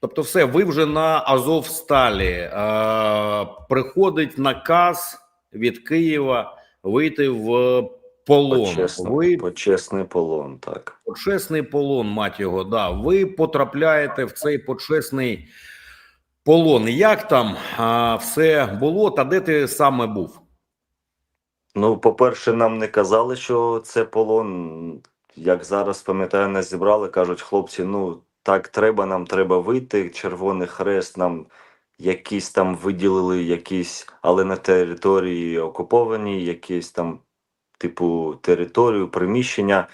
Тобто, все, ви вже на Азовсталі. Е, приходить наказ від Києва вийти в полон. Почесний, Ви почесний полон, так. почесний полон, мать його, да. Ви потрапляєте в цей почесний полон. Як там а, все було, та де ти саме був? Ну, по-перше, нам не казали, що це полон. Як зараз пам'ятаю, нас зібрали, кажуть, хлопці, ну так треба, нам треба вийти. Червоний хрест нам якісь там виділили, якісь, але на території окуповані, якісь там, типу, територію, приміщення,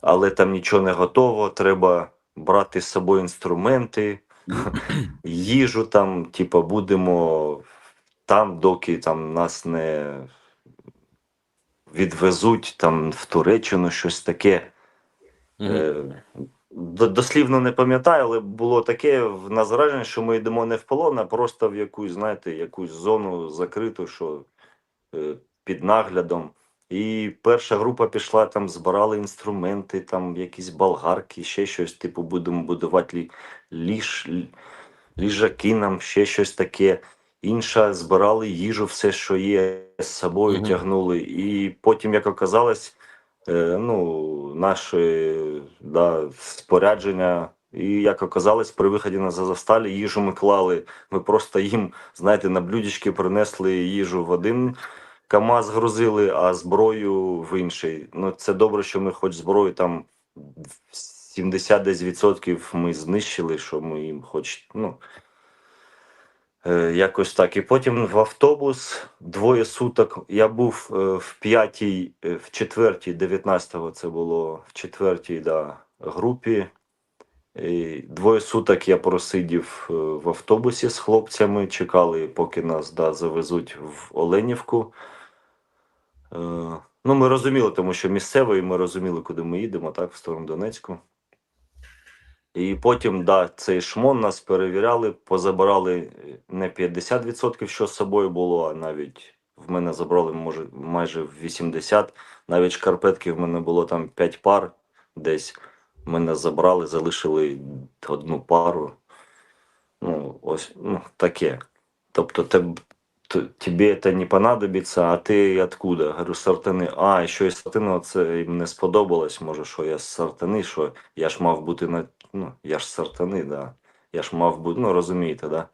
але там нічого не готово. Треба брати з собою інструменти, їжу там, типу, будемо там, доки там нас не відвезуть там в Туреччину щось таке. Е, до- дослівно не пам'ятаю, але було таке в нас враження, що ми йдемо не в полон, а просто в якусь, знаєте, якусь зону закриту, що е, під наглядом. І перша група пішла, там збирали інструменти, там якісь болгарки, ще щось, типу, будемо будувати лі, ліж, ліжаки нам, ще щось таке. Інша збирали їжу, все, що є, з собою Мгм. тягнули. І потім, як оказалось, е, ну, наше да, спорядження. І як оказалось, при виході на Зазовсталі їжу ми клали. Ми просто їм, знаєте, на блюдечки принесли їжу в один КАМАЗ грузили, а зброю в інший. Ну, це добре, що ми хоч зброю там 70 десь відсотків ми знищили, що ми їм хоч, ну. Е, якось так. І потім в автобус двоє суток. Я був е, в п'ятій, е, в четвертій, 19-го це було в четвертій да, групі. І двоє суток я просидів в автобусі з хлопцями, чекали, поки нас да, завезуть в Оленівку. Ну, ми розуміли, тому що місцевий, ми розуміли, куди ми їдемо, так, в сторону Донецьку. І потім, да, цей шмон нас перевіряли, позабирали е, не 50%, що з собою було, а навіть в мене забрали може, майже 80%. Навіть шкарпетки в мене було там 5 пар десь. Мене забрали, залишили одну пару. Ну, ось ну, таке. Тобто, теб, тобі це не понадобиться, а ти откуда? Говорю, з сартани. А, і що із сартини, це їм не сподобалось, може, що я з сартани, що я ж мав бути на. Ну, я ж сартани, да. Я ж мав бути, ну розумієте, да?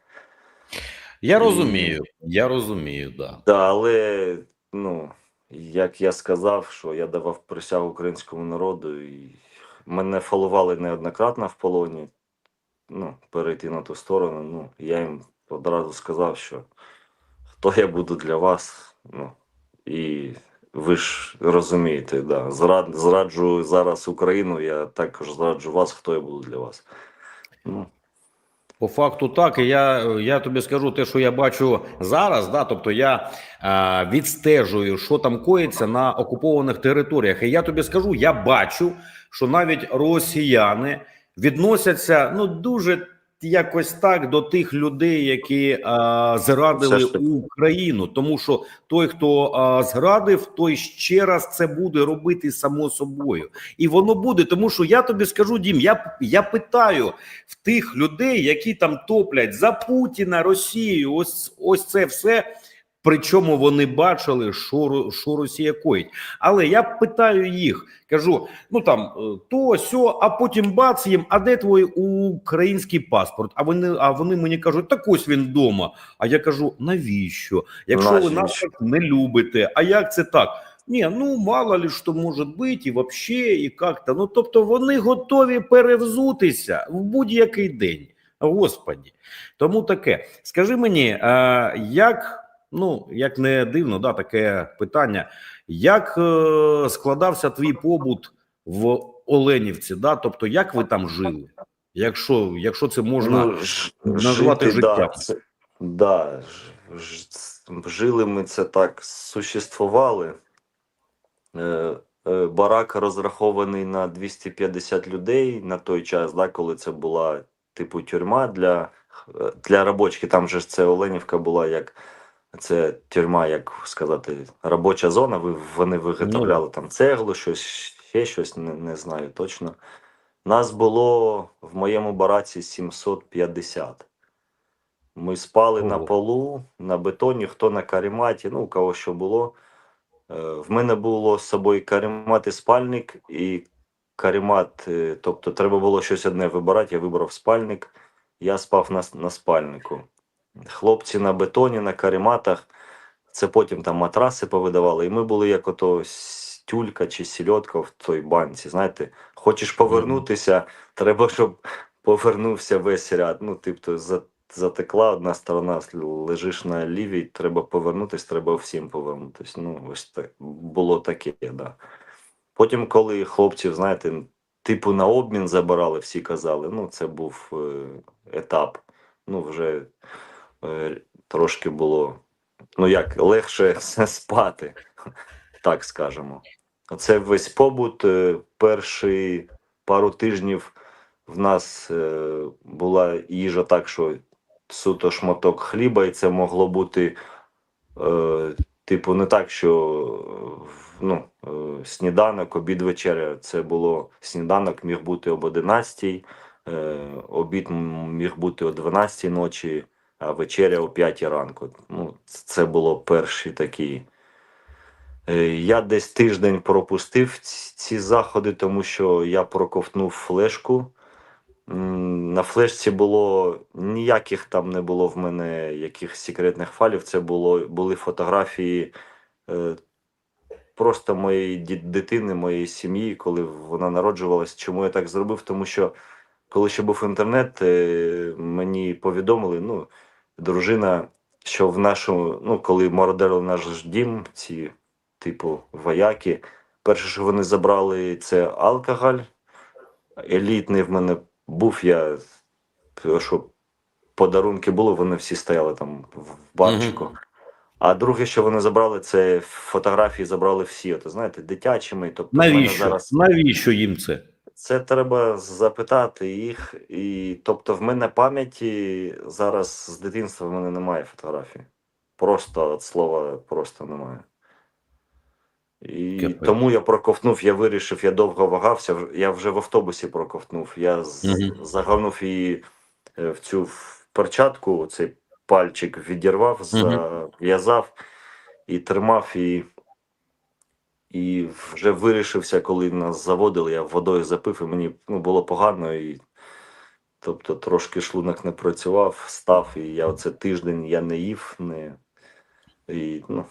Я І- розумію, я розумію, да. Да, але, ну, як я сказав, що я давав присягу українському народу, і мене фолували неоднократно в полоні. Ну, перейти на ту сторону. Ну, я їм одразу сказав, що хто я буду для вас. Ну, і ви ж розумієте, да, зрад, зраджу зараз Україну, я також зраджу вас, хто я буду для вас. Ну, По факту так, і я, я тобі скажу те, що я бачу зараз. Да, тобто я е, відстежую, що там коїться на окупованих територіях. І я тобі скажу, я бачу, що навіть росіяни відносяться ну дуже якось так до тих людей, які а, зрадили ж таки. Україну. Тому що той, хто а, зрадив, той ще раз це буде робити само собою, і воно буде. Тому що я тобі скажу, Дім, я, я питаю в тих людей, які там топлять за Путіна, Росію, ось ось це все. Причому вони бачили, що, що Росія коїть. Але я питаю їх, кажу: ну там е, то сьо, а потім бац їм, а де твій український паспорт? А вони, а вони мені кажуть, так ось він вдома. А я кажу: навіщо? Якщо ви нас не любите, а як це так? Ні, ну мало ли що може бути, і вообще, і як-то. Ну тобто вони готові перевзутися в будь-який день. Господі. Тому таке. Скажи мені, е, як, ну, як не дивно, да, таке питання, як е, складався твій побут в Оленівці? Да? Тобто, як ви там жили? Якщо, якщо це можна Ну, назвати жити, да, життям. це, да, ж- ж- жили ми це так, существували. Е, е, барак розрахований на 250 людей на той час, да, коли це була типу тюрма для, е, для робочих. Там же це Оленівка була як це тюрма, як сказати, робоча зона. Ви, вони виготовляли там цеглу, щось, ще щось, не, не знаю точно. Нас було в моєму бараці 750. Ми спали на полу, на бетоні, хто на карематі, ну, у кого що було. Е, В мене було з собою каремат і спальник, і каремат, е, тобто треба було щось одне вибирати, я вибрав спальник, я спав на, на спальнику. Хлопці на бетоні, на карематах, це потім там матраси повидавали, і ми були як ото тюлька чи сільотка в той банці. Знаєте, хочеш повернутися, треба, щоб повернувся весь ряд. Ну, тобто, затекла одна сторона, лежиш на лівій, треба повернутися, треба всім повернутися. Ну, ось так було таке, да. Потім, коли хлопців, знаєте, типу на обмін забирали, всі казали, ну, це був е, етап. Ну, вже трошки було, ну як, легше спати, так скажемо. Оце весь побут. е, Перші пару тижнів в нас е, була їжа так, що суто шматок хліба, і це могло бути, е, типу, не так, що е, ну, е, сніданок, обід, вечеря. Це було сніданок міг бути об 11, е, обід міг бути о 12 ночі, вечеря о 5 ранку. Ну, це було перші такі. Е, Я десь тиждень пропустив ці заходи, тому що я проковтнув флешку. На флешці було ніяких там не було в мене якихось секретних файлів. Це було, були фотографії е, просто моєї дитини, моєї сім'ї, коли вона народжувалась. Чому я так зробив? Тому що коли ще був інтернет, е, мені повідомили, ну, дружина, що в нашу, ну, коли мародерили наш дім, ці, типу, вояки, перше, що вони забрали, це алкоголь. Елітний в мене був я, що подарунки були, вони всі стояли там в барчику. А друге, що вони забрали, це фотографії забрали всі. От, знаєте, дитячими. Тобто Навіщо? зараз Навіщо їм це? Це треба запитати їх. І тобто, в мене пам'яті зараз з дитинства в мене немає фотографій. Просто от слова просто немає. І Капець. тому я проковтнув, я вирішив, я довго вагався. Я вже в автобусі проковтнув. Я з, Мгм. загорнув її е, в цю перчатку, цей пальчик відірвав, зав'язав і тримав і. І вже вирішився, коли нас заводили, я водою запив, і мені ну, було погано. І, тобто трошки шлунок не працював, став, і я оце тиждень я не їв, не, і, ну,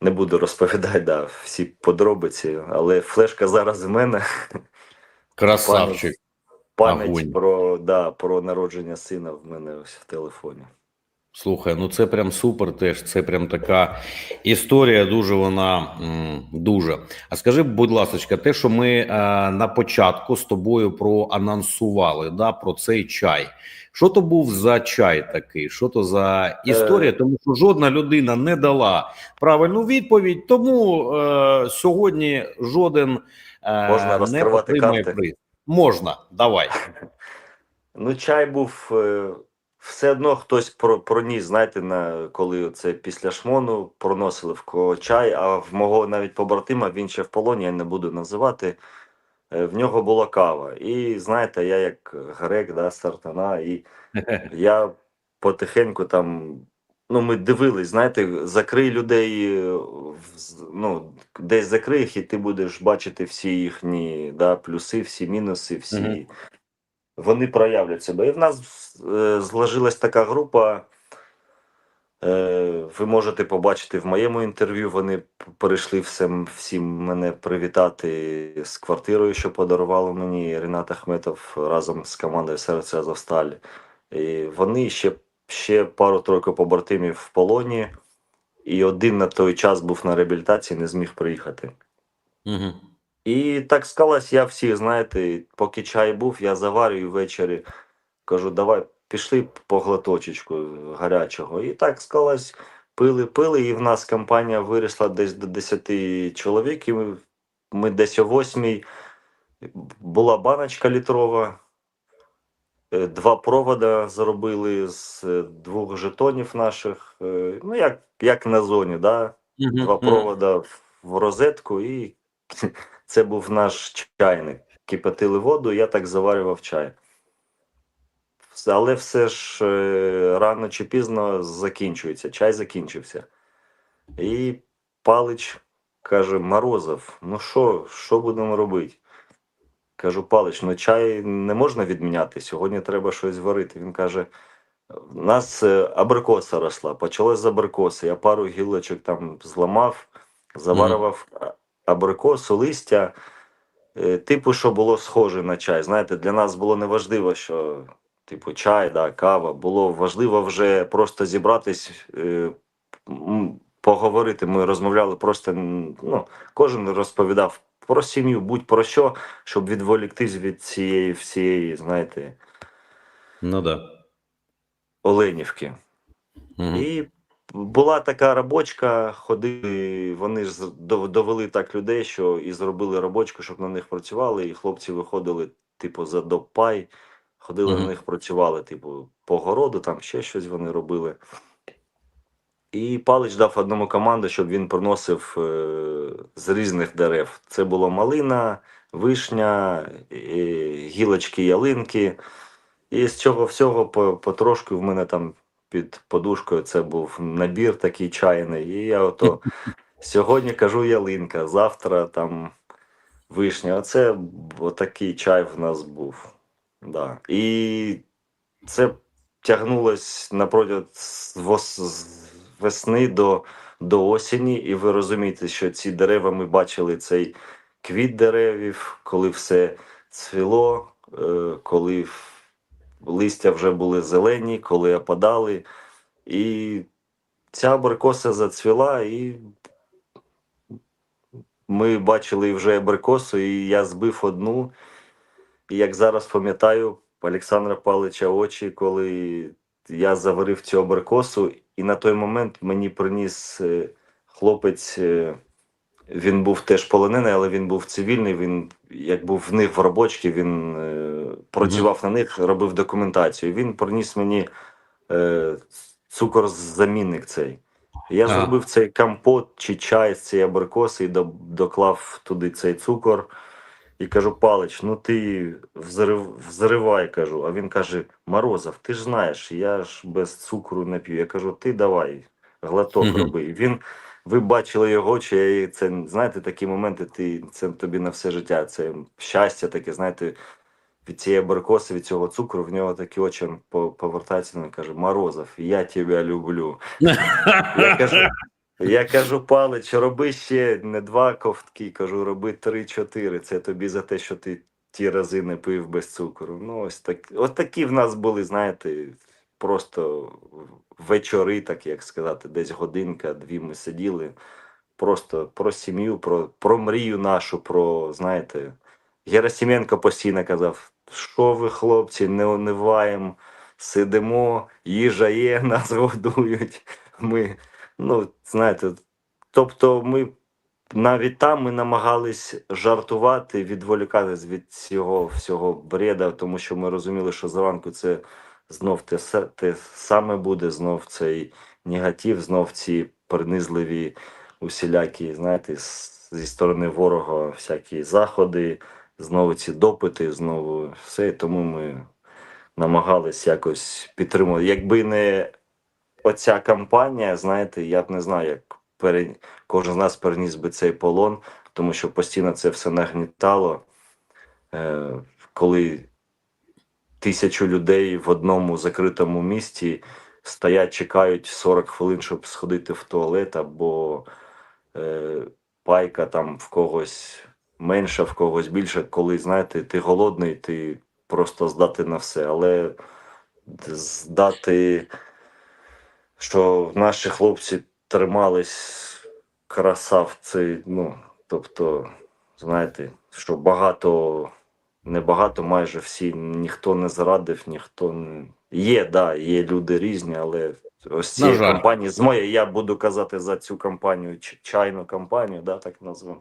не буду розповідати да, всі подробиці, але флешка зараз в мене. Красавчик. Пам'ять Огонь. про, да, про народження сина в мене ось в телефоні. Слухай, ну це прям супер. Теж це прям така історія. Дуже вона дуже. А скажи, будь ласка, те, що ми е, на початку з тобою проанонсували, да, про цей чай. Що то був за чай такий? Що то за історія? Е. Тому що жодна людина не дала правильну відповідь. Тому е, сьогодні жоден е, Можна не отримає приз. Можна, давай. Ну, чай був е, все одно хтось про, проніс, знаєте, на, коли це після шмону проносили в кого чай, а в мого навіть побратима, він ще в полоні, я не буду називати. е, В нього була кава. І знаєте, я як грек, да, сартана, і я потихеньку там. Ну, ми дивились, знаєте, закрий людей, е, ну, десь закрий їх, і ти будеш бачити всі їхні да, плюси, всі мінуси, всі. Вони проявлять себе. І в нас е, зложилась така група. Е, ви можете побачити в моєму інтерв'ю. Вони прийшли всім, всім мене привітати з квартирою, що подарувала мені Ренат Ахметов разом з командою Серце Азовсталь. І вони ще, ще пару-тройку побратимів в полоні, і один на той час був на реабілітації, не зміг приїхати. Угу. І так склалось, я всіх, знаєте, поки чай був, я заварюю ввечері. Кажу, давай пішли по глоточечку гарячого. І так склалось, пили, пили, і в нас компанія виросла десь до 10 чоловік. І ми, ми десь о 8 була баночка літрова. е, Два провода зробили з е, двох жетонів наших. е, Ну, як, як на зоні, да? два провода в розетку, і це був наш чайник. кипятили воду, я так заварював чай. Але все ж е, рано чи пізно закінчується, чай закінчився. І Палич каже: Морозов, ну що, що будемо робити? Кажу, Палич, ну чай не можна відміняти. Сьогодні треба щось варити. Він каже: у нас е, абрикоса росла, почалось з абрикоси. Я пару гілочок там зламав, заварював а- абрикосу, листя. е, Типу, що було схоже на чай. Знаєте, для нас було неважливо, що типу чай, да, кава. Було важливо вже просто зібратись, е, поговорити. Ми розмовляли просто, ну, кожен розповідав про сім'ю, будь про що, щоб відволіктись від цієї всієї, знаєте, Ну да. Оленівки. Мгм. І була така робочка, ходили, вони ж довели так людей, що і зробили робочку, щоб на них працювали, і хлопці виходили, типу, за допай, ходили Мгм. на них, працювали, типу, по городу, там ще щось вони робили. І Палич дав одному команду, щоб він приносив е, з різних дерев. Це було малина, вишня, е, гілочки ялинки. І з цього всього по, потрошку в мене там під подушкою це був набір такий чайний. І я ото сьогодні кажу ялинка, завтра там вишня. Оце отакий чай в нас був. Да. І це тягнулось напротяг з весни до, до осені, і ви розумієте, що ці дерева ми бачили цей квіт деревів, коли все цвіло, е, коли листя вже були зелені, коли опадали. І ця абрикоса зацвіла, і ми бачили вже абрикосу, і я збив одну. І як зараз пам'ятаю Олександра Павловича очі, коли я заварив цю абрикосу, і на той момент мені приніс е, хлопець. Він був теж полонений, але він був цивільний. Він як був в них в робочці, він е, працював на них, робив документацію. Він приніс мені е, цукор-замінник цей. Я Ага. зробив цей компот чи чай з цієї абрикоси і до, доклав туди цей цукор. І кажу, Палич, ну ти взрив, взривай, кажу. А він каже: Морозов, ти ж знаєш, я ж без цукру не п'ю. Я кажу, ти давай, глоток Мгм. роби. Він, ви бачили його і це знаєте, такі моменти, ти це тобі на все життя. Це щастя таке, знаєте, від цієї абрикоси, від цього цукру, в нього такі очі по- повертаються і каже: Морозов, я тебе люблю. Я кажу, я кажу, Палич, роби ще не два ковтки, кажу, роби три-чотири. Це тобі за те, що ти ті рази не пив без цукру. Ну, ось так, ось такі в нас були, знаєте, просто вечори, так як сказати, десь годинка, дві ми сиділи. Просто про сім'ю, про, про мрію нашу, про, знаєте, Герасименко постійно казав, що ви, хлопці, не униваємо, сидимо, їжа є, нас годують. Ми, ну, знаєте, тобто ми навіть там ми намагались жартувати, відволікатись від цього всього бреда, тому що ми розуміли, що зранку це знов те, те саме буде, знов цей негатив, знов ці принизливі усілякі, знаєте, зі сторони ворога всякі заходи, знову ці допити, знову все. Тому ми намагались якось підтримувати. Якби не оця кампанія, знаєте, я б не знаю, як пере... кожен з нас переніс би цей полон, тому що постійно це все нагнітало. Е, коли тисячу людей в одному закритому місті стоять, чекають 40 хвилин, щоб сходити в туалет, або е, пайка там в когось менша, в когось більше, коли, знаєте, ти голодний, ти просто здати на все. Але здати, що наші хлопці тримались красавці, ну, тобто, знаєте, що багато, небагато, майже всі, ніхто не зрадив, ніхто не. Є, да, є люди різні, але ось жаль. компанії, з моєї, я буду казати за цю компанію, чайну компанію, да, так назвемо.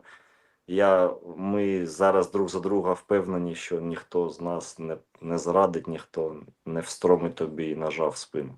Я, ми зараз друг за друга впевнені, що ніхто з нас не, не зрадить, ніхто не встромить тобі ножа в спину.